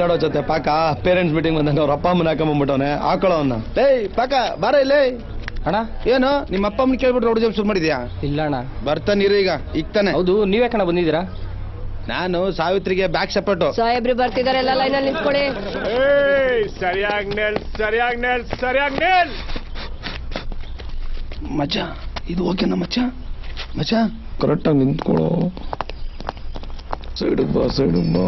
ನೋಡೋ ಜೊತೆ ಪಾಕ. ಪೇರೆಂಟ್ಸ್ ಮೀಟಿಂಗ್ ಬಂದಂಗ ಅವ್ರ ಅಪ್ಪ ಅಮ್ಮನ ಹಾಕೊಂಬಂದ್ಬಿಟ್ಟವನೆ ಹಾಕೊಳ್ಳೋಣ ಏಯ್ ಪಾಕ ಬಾರ ಇಲ್ಲೇ ಅಣ್ಣ? ಏನು? ನಿಮ್ಮ ಅಪ್ಪ ಅಮ್ಮನ ಕೇಳ್ಬಿಟ್ಟು ರೋಡ್ ಜಾಬ್ ಶುರು ಮಾಡಿದ್ಯಾ? ಇಲ್ಲ ಅಣ್ಣ. ಬರ್ತಾನಿರು ಈಗ ಇಕ್ತಾನೆ. ಹೌದು ನೀವೇ ಕಣ ಬಂದಿದ್ದೀರಾ? ನಾನು ಸಾವಿತ್ರಿಗೆ ಬ್ಯಾಕ್ ಸಪೋರ್ಟ್ ಸಾಹೇಬ್ರಿ ಬರ್ತಿದಾರೆ ಎಲ್ಲ ಲೈನಲ್ಲಿ ನಿಂತ್ಕೊಳ್ಳಿ. ಸರಿಯಾಗಿ ನೆಲ್ ಸರಿಯಾಗಿ ನೆಲ್ ಸರಿಯಾಗಿ ನೆಲ್. ಮಚ್ಚ ಇದು ಓಕೆನಾ ಮಚ್ಚ? ಮಚ್ಚ ಕರೆಕ್ಟಾಗಿ ನಿಂತ್ಕೊಳ್ಳೋ. ಸೈಡ್ ಬಾ ಸೈಡ್ ಬಾ.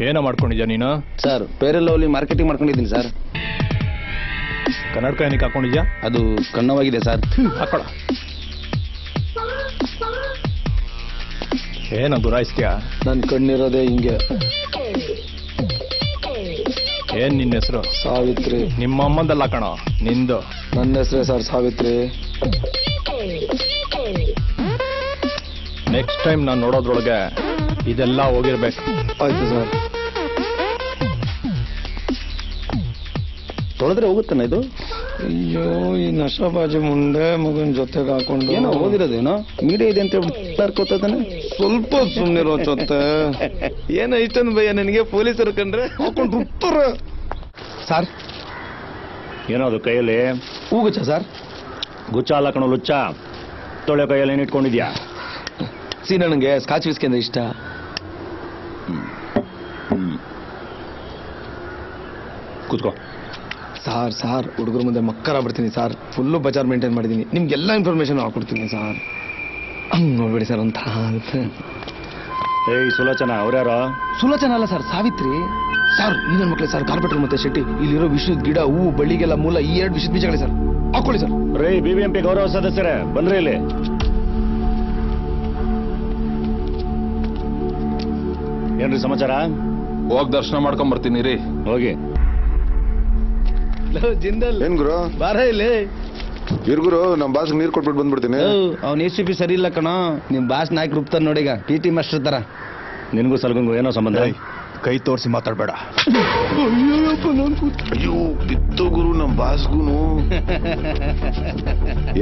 ಏನೋ ಮಾಡ್ಕೊಂಡಿದ್ಯಾ ನೀನು? ಸರ್ ಪೇರೆಲ್ಲವಲ್ಲಿ ಲವ್ಲಿ ಮಾರ್ಕೆಟಿಂಗ್ ಮಾಡ್ಕೊಂಡಿದ್ದೀನಿ ಸರ್. ಕನ್ನಡಕ ಏನಕ್ಕೆ ಹಾಕೊಂಡಿದ್ಯಾ? ಅದು ಕಣ್ಣವಾಗಿದೆ ಸರ್. ಹಾಕೊಳ. ಏನ ಗುರಾಯಿಸ್ತೀಯಾ? ನನ್ನ ಕಣ್ಣಿರೋದೇ ಹಿಂಗೆ. ಏನ್ ನಿನ್ನ ಹೆಸರು? ಸಾವಿತ್ರಿ. ನಿಮ್ಮ ಅಮ್ಮಂದಲ್ಲ ಕಣೋ ನಿಂದು. ನನ್ನ ಹೆಸರೇ ಸರ್ ಸಾವಿತ್ರಿ. ನೆಕ್ಸ್ಟ್ ಟೈಮ್ ನಾನು ನೋಡೋದ್ರೊಳಗೆ ಇದೆಲ್ಲ ಹೋಗಿರ್ಬೇಕು. ಆಯ್ತು ಸರ್. ತೊಳೆದ್ರೆ ಹೋಗುತ್ತಾನೆ ಇದು? ಅಯ್ಯೋ ಈ ನಶಾಬಾಜಿ ಮುಂಡೆ ಮಗನ ಜೊತೆಗೆ ಹಾಕೊಂಡು. ಏನೋ ಓದಿರೋದೇನೋ? ಮೀಡಿಯಾ ಇದೆ ಅಂತ ಹೇಳ್ಬಿಟ್ಟು ಸ್ವಲ್ಪ ಸುಮ್ಮನಿರೋ ಜೊತೆ. ಏನೋ ಇಷ್ಟೊಂದು ಭಯ ನನಗೆ ಪೊಲೀಸರು ಕಂಡ್ರೆ? ಹಾಕೊಂಡು ರುತ್ತರ. ಸರ್? ಅದು ಕೈಯಲ್ಲಿ? ಹೂಗುಚ್ಚ ಸರ್? ಗುಚ್ಚ ಅಲ್ಲ ಕಣೋ ಲುಚ್ಚ. ತೊಳೆ ಕೈಯಲ್ಲಿ ಏನು ಇಟ್ಕೊಂಡಿದ್ಯಾ? ಸಿ ನನಗೆ ಸ್ಕಾಚ್ ವಿಸ್ಕಿ ಅಂದ್ರೆ ಇಷ್ಟ ಕೂತ್ಕೋ. ಸಾರ್ ಸಾರ್ ಹುಡುಗರ ಮುಂದೆ ಮಕ್ಕರ ಬಿಡ್ತೀನಿ ಸಾರ್. ಫುಲ್ಲು ಬಜಾರ್ ಮೇಂಟೈನ್ ಮಾಡಿದ್ದೀನಿ ನಿಮ್ಗೆಲ್ಲ ಇನ್ಫಾರ್ಮೇಷನ್ ಹಾಕ್ಕೊಡ್ತೀನಿ ಸರ್. ಹಂಗೆ ನೋಡ್ಬೇಡಿ ಸರ್ ಅಂತ. ಏಯ್ ಸುಲೋಚನ ಅವ್ರ್ಯಾರ? ಸುಲೋಚನ ಅಲ್ಲ ಸರ್ ಸಾವಿತ್ರಿ. ಸರ್ ಈಗ ಮಕ್ಕಳು ಸರ್ ಕಾರ್ಪೆಟರ್ ಮತ್ತೆ ಶೆಟ್ಟಿ. ಇಲ್ಲಿರೋ ವಿಷಯದ ಗಿಡ ಹೂವು ಬಳ್ಳಿಗೆಲ್ಲ ಮೂಲ ಈ ಎರಡು ವಿಷಯದ ಬೀಜಗಳೇ ಸರ್. ಹಾಕೊಳ್ಳಿ ಸರ್. ರೇ ಬಿ ಬಿ ಎಂ ಪಿ ಗೌರವ ಸದಸ್ಯರೇ ಬಂದ್ರೆ ಇಲ್ಲಿ. ಏನ್ರಿ ಸಮಾಚಾರ? ಹೋಗಿ ದರ್ಶನ ಮಾಡ್ಕೊಂಡ್ ಬರ್ತೀನಿ ರೀ. ಹೋಗಿ. ಜಿಂದಲ್. ಏನ್ ಗುರು? ಬಾರ ಇಲ್ಲಿ. ಇರ್ಗುರು ನಮ್ ಬಾಸ್ ನೀರ್ ಕೊಟ್ಬಿಟ್ಟು ಬಂದ್ಬಿಡ್ತೀನಿ. ಅವ್ನ ಎಸ್ ಸಿ ಪಿ ಸರಿ ಇಲ್ಲ ಕಣ. ನಿಮ್ ಬಾಸ್ ನಾಯ್ಕ ರೂಪ್ತಾನ ನೋಡೀಗ ಪಿ ಟಿ ಮಾಸ್ಟರ್ ತರ. ನಿನ್ಗೂ ಸಲ್ಗಂಗು ಏನೋ ಸಂಬಂಧ? ಕೈ ತೋರಿಸಿ ಮಾತಾಡಬೇಡ. ಅಯ್ಯೋ ಬಿತ್ತು ಗುರು ನಮ್ ಬಾಸ್ಗುನು.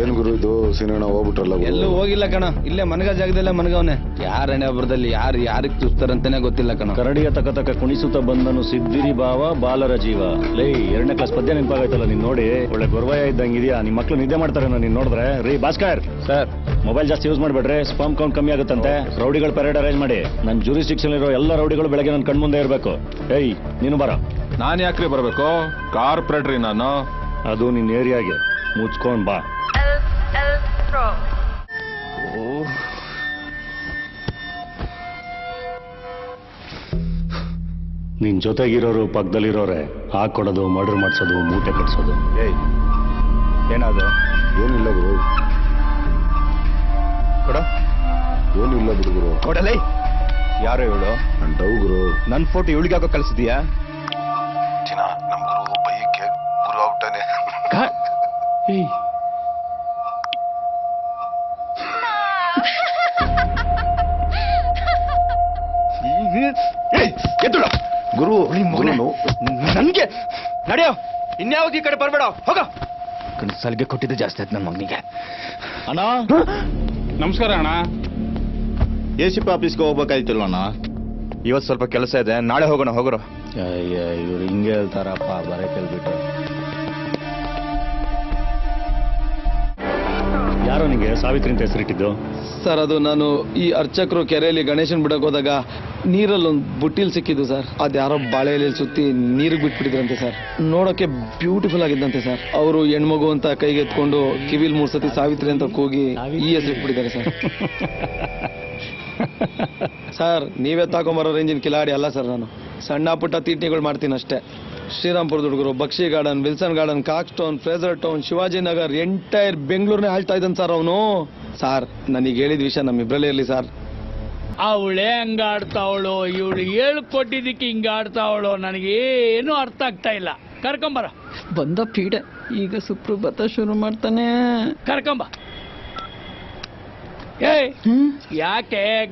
ಏನ್ ಗುರು ಇದು? ಸಿನಿಮಾ ಹೋಗ್ಬಿಟ್ರಲ್ಲ. ಎಲ್ಲೂ ಹೋಗಿಲ್ಲ ಕಣ. ಇಲ್ಲೇ ಮನಗ ಜಾಗದಲ್ಲೇ ಮನಗವನೆ. ಯಾರ ಎಣ್ಣೆ ಒಬ್ಬರದಲ್ಲಿ ಯಾರು ಯಾರಿಗೆ ಚುಸ್ತಾರಂತಾನೆ ಗೊತ್ತಿಲ್ಲ ಕಣ. ಕರಡಿಯ ತಕ ತಕ ಕುಣಿಸುತ್ತ ಬಂದನು ಸಿದ್ದಿರಿ ಭಾವ ಬಾಲರ ಜೀವ. ಲೈ ಎರಡನೇ ಕ್ಲಾಸ್ ಪದ್ಯ ನೆನಪಾಗೈತಲ್ಲ ನೀನ್ ನೋಡಿ. ಒಳ್ಳೆ ಗೊರ್ವಯ ಇದ್ದಂಗಿದ್ಯಾ ನಿಮ್ ಮಕ್ಳು ನಿದ್ದೆ ಮಾಡ್ತಾರೆ ನೀನ್ ನೋಡಿದ್ರೆ? ರೀ ಭಾಸ್ಕರ್. ಸರ್. ಮೊಬೈಲ್ ಜಾಸ್ತಿ ಯೂಸ್ ಮಾಡಬೇಡ್ರೆ. ಸ್ಪಾಮ್ ಕೌಂಟ್ ಕಮ್ಮಿ ಆಗುತ್ತಂತೆ. ರೌಡಿಗಳು ಪರೇಡ್ ಅರೇಂಜ್ ಮಾಡಿ. ನನ್ನ ಜೂರಿಸ್ಟಿಕ್ಷನ್ ಇರೋ ಎಲ್ಲ ರೌಡಿಗಳು ಬೆಳಗ್ಗೆ ನನ್ನ ಕಣ್ಮುಂದೆ ಇರಬೇಕು. ಏಯ್ ನೀನು ಬರ. ನಾನು ಯಾಕ್ರಿ ಬರಬೇಕು? ಕಾರ್ಪೊರೇಟ್ರಿ ನಾನು. ಅದು ನಿನ್ನ ಏರಿಯಾಗೆ. ಮುಚ್ಕೊಂಡ್ ಬಾ. ನಿನ್ ಜೊತೆಗಿರೋರು ಪಕ್ಕದಲ್ಲಿರೋರೆ ಹಾಕೊಡೋದು ಮರ್ಡರ್ ಮಾಡಿಸೋದು ಮೂಟೆ ಕಟ್ಸೋದು. ಏಯ್. ಏನಾದ್ರು ಏನಿಲ್ಲ ಗುರು. ಕೊಡ. ಏನು ಬಿಡು ಗುರು ಕೊಡಲೇ ಯಾರು ಇವಳು? ನನ್ನ ಡವ್ ಗುರು ನನ್ ಫೋಟೋ ಇವಳಿಗೆ ಹಾಕೋ ದಿನ ನಮ್ ಗುರು ಬೈಕ್ಕೆ ಗುರು ಔಟನೆ. ಏಯ್. ಎದ್ದುಳ ಗುರು ಗುರು ನನಗೆ ನಡೆಯೋ. ಇನ್ಯಾವಾಗ ಈ ಕಡೆ ಬರಬೇಡ. ಹೋಗ. ಸಲಿಗೆ ಕೊಟ್ಟಿದ್ದು ಜಾಸ್ತಿ ಆಯ್ತು ನನ್ನ ಮಗನಿಗೆ. ಅಣ್ಣ. ನಮಸ್ಕಾರ ಅಣ್ಣ. ಎ ಸಿ ಪಿ ಆಫೀಸ್ಗೆ ಹೋಗ್ಬೇಕಾಯ್ತಿಲ್ವ ಅಣ್ಣ? ಇವತ್ತು ಸ್ವಲ್ಪ ಕೆಲಸ ಇದೆ ನಾಳೆ ಹೋಗೋಣ ಹೋಗೋರು. ಇವ್ರು ಹಿಂಗೆ ಹೇಳ್ತಾರಪ್ಪ ಬರೇ ಕೇಳ್ಬಿಟ್ಟು. ಯಾರೋ ನಿಂಗೆ ಸಾವಿತ್ರಿ ಅಂತ ಹೆಸರಿಟ್ಟಿದ್ದು? ಸರ್ ಅದು ನಾನು ಈ ಅರ್ಚಕರು ಕೆರೆಯಲ್ಲಿ ಗಣೇಶನ್ ಬಿಡಕ್ಕೆ ಹೋದಾಗ ನೀರಲ್ಲಿ ಒಂದು ಬುಟ್ಟಿಲ್ ಸಿಕ್ಕಿದ್ದು ಸರ್. ಅದ್ಯಾರೋ ಬಾಳೆ ಎಲೆಯಲ್ಲಿ ಸುತ್ತಿ ನೀರಿಗೆ ಬಿಟ್ಬಿಟ್ಟಿದ್ರಂತೆ ಸರ್. ನೋಡೋಕೆ ಬ್ಯೂಟಿಫುಲ್ ಆಗಿದ್ದಂತೆ ಸರ್. ಅವರು ಹೆಣ್ಮಗು ಅಂತ ಕೈಗೆ ಎತ್ಕೊಂಡು ಕಿವಿಲ್ ಮೂರ್ ಸತಿ ಸಾವಿತ್ರಿ ಅಂತ ಕೂಗಿ ಈ ಹೆಸರು ಇಟ್ಬಿಟ್ಟಿದ್ದಾರೆ ಸರ್. ಸರ್ ನೀವೇ ತಗೊಂಬರೋ ರೇಂಜಿನ ಕಿಲಾಡಿ ಅಲ್ಲ ಸರ್ ನಾನು. ಸಣ್ಣ ಪುಟ್ಟ ತೀಟಣಿಗಳು ಮಾಡ್ತೀನಿ ಅಷ್ಟೇ. ಶ್ರೀರಾಮ್ಪುರದ ಹುಡುಗರು Bakshi garden Wilson garden Cox stone Frazer town Shivajinagar entire ಬೆಂಗಳೂರನ್ನೇ ಆಳ್ತಾ ಇದ್ದಾನೆ ಸರ್ ಅವನು. ಸರ್ ನನಗೆ ಹೇಳಿದ ವಿಷಯ ನಮ್ಮಿಬ್ರಲ್ಲೇ ಇರಲಿ ಸರ್. ಅವಳೆ ಹಂಗಾಡ್ತಾವಳು ಇವಳು ಹೇಳ್ಕೊಟ್ಟಿದ್ದಕ್ಕೆ ಹಿಂಗಾಡ್ತಾವಳು ನನಗೇನು ಅರ್ಥ ಆಗ್ತಾ ಇಲ್ಲ. ಕರ್ಕೊಂಬರ. ಬಂದ ಪೀಡೆ. ಈಗ ಸುಪ್ರಭಾತ ಶುರು ಮಾಡ್ತಾನೆ. ಕರ್ಕೊಂಬ. ಏಯ್ ಯಾಕೆ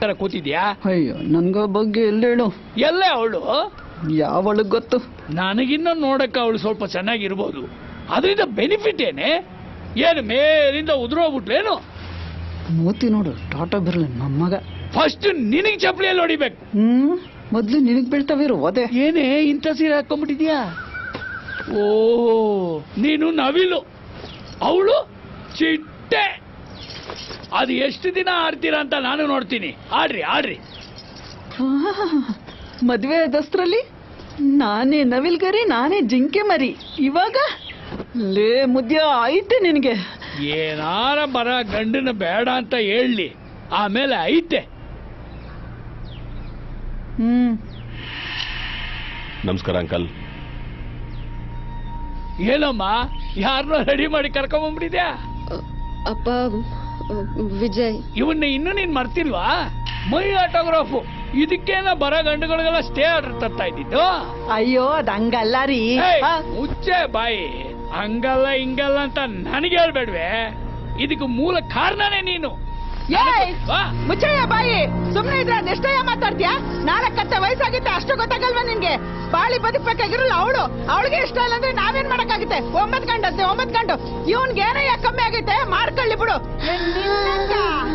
ತರ ಕೂತಿದ್ಯಾ? ಅಯ್ಯೋ ನನ್ಗ ಬಗ್ಗೆ ಎಲ್ಲೇಳು ಎಲ್ಲೇ ಅವಳು? ಯಾವಳಗ್ ಗೊತ್ತು? ನನಗಿನ್ನ ನೋಡಕ್ಕೆ ಅವಳು ಸ್ವಲ್ಪ ಚೆನ್ನಾಗಿರ್ಬೋದು. ಅದರಿಂದ ಬೆನಿಫಿಟ್ ಏನೇ? ಏನು ಮೇಲಿಂದ ಉದುರೋಗ್ಬಿಟ್ಲೇನು ಮೂತಿ ನೋಡು ಟಾಟಾ ಬಿರ್ಲಿ ನಮ್ಮಗ ಫಸ್ಟ್ ನಿನಗ್ ಚಪ್ಪಲಿಯಲ್ಲಿ ಹೊಡಿಬೇಕು? ಹ್ಮ್ ಮೊದ್ಲು ನಿನಗ್ ಬೀಳ್ತಾವಿರು ಒದೆ. ಏನೇ ಇಂಥ ಸೀರೆ ಹಾಕೊಂಡ್ಬಿಟ್ಟಿದ್ಯಾ ಓ ನೀನು ನವಿಲು ಅವಳು ಚಿಟ್ಟೆ. ಅದು ಎಷ್ಟು ದಿನ ಆಡ್ತೀರಾ ಅಂತ ನಾನು ನೋಡ್ತೀನಿ. ಆಡ್ರಿ ಆಡ್ರಿ. ಮದ್ವೆ ದಸ್ತ್ರಲ್ಲಿ? ನಾನೇ ನವಿಲ್ಗರಿ ನಾನೇ ಜಿಂಕೆ ಮರಿ. ಇವಾಗ? ಲೇ ಮುದ್ಯ ಆಯ್ತೆ ನಿನಗೆ. ಏನಾರ ಬರ ಗಂಡನ ಬೇಡ ಅಂತ ಹೇಳಿ ಆಮೇಲೆ ಐತೆ. ಹ್ಮ್. ನಮಸ್ಕಾರ ಅಂಕಲ್. ಏನಮ್ಮ ಯಾರನ್ನೂ ರೆಡಿ ಮಾಡಿ ಕರ್ಕೊಂಬಂದ್ಬಿಟ್ಟಿದ್ಯಾ? ಅಪ್ಪ ವಿಜಯ್. ಇವನ್ನ ಇನ್ನೂ ನೀನ್ ಮರ್ತಿಲ್ವಾ? ಮೈ ಆಟೋಗ್ರಾಫು. ಇದಕ್ಕೇನ ಬರ ಗಂಡುಗಳಿಗೆಲ್ಲ ಸ್ಟೇ ಆರ್ಡರ್ ತರ್ತಾ ಇದ್ದಿದ್ದು? ಅಯ್ಯೋ ಅದಂಗಲ್ಲ ಹಂಗಲ್ಲ ರೀ ಮುಚ್ಚೆ ಬಾಯಿ. ಹಂಗಲ್ಲ ಹಿಂಗಲ್ಲ ಅಂತ ನನಗೆ ಹೇಳ್ಬೇಡ್ವೆ. ಇದಕ್ಕೆ ಮೂಲ ಕಾರಣನೇ ನೀನು. ಮುಚ್ಚಯ್ಯ ಬಾಯಿ. ಸುಮ್ಮನೆ ಇದ್ರೆ ಅದೆಷ್ಟಯ್ಯ ಮಾತಾಡ್ತೀಯಾ? ನಾಲ್ಕತ್ತೆ ವಯಸ್ಸಾಗಿತ್ತೆ ಅಷ್ಟು ಗೊತ್ತಾಗಲ್ವಾ ನಿನ್ಗೆ? ಬಾಳಿ ಬದುಕ್ಬೇಕಾಗಿರಲ್ಲ ಅವಳು. ಅವಳಿಗೆ ಇಷ್ಟ ಇಲ್ಲ ಅಂದ್ರೆ ನಾವೇನ್ ಮಾಡಕ್ಕಾಗುತ್ತೆ? ಒಂಬತ್ ಗಂಟೆ ಒಂಬತ್ ಗಂಟು ಇವನ್ಗೆ ಏನಯ್ಯ ಕಮ್ಮಿ ಆಗೈತೆ? ಮಾಡ್ಕೊಳ್ಳಿ ಬಿಡು.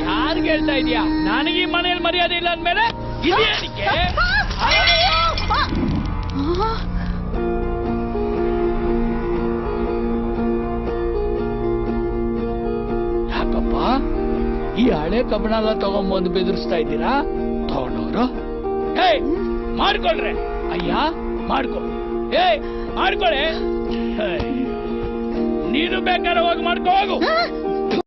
ಯಾರು? ಹೇಳ್ತಾ ಇದೀಯಾ? ನನಗೆ ಮನೇಲಿ ಮರ್ಯಾದೆ ಇಲ್ಲ ಅಂದ್ಮೇಲೆ ಹಳೆ ಕಬ್ಬಣ ಎಲ್ಲ ತಗೊಂಬಂದು ಬೆದರಿಸ್ತಾ ಇದ್ದೀರಾ? ತಗೊಂಡವ್ರು? ಏಯ್ ಮಾಡ್ಕೊಳ್ರೆ. ಅಯ್ಯ ಮಾಡ್ಕೊ. ಏಯ್ ಮಾಡ್ಕೊಳೆ. ಏಯ್, ನೀನು ಬೇಕಾದ್ರೆ ಹೋಗಿ ಮಾಡ್ಕೋ ಹೋಗು!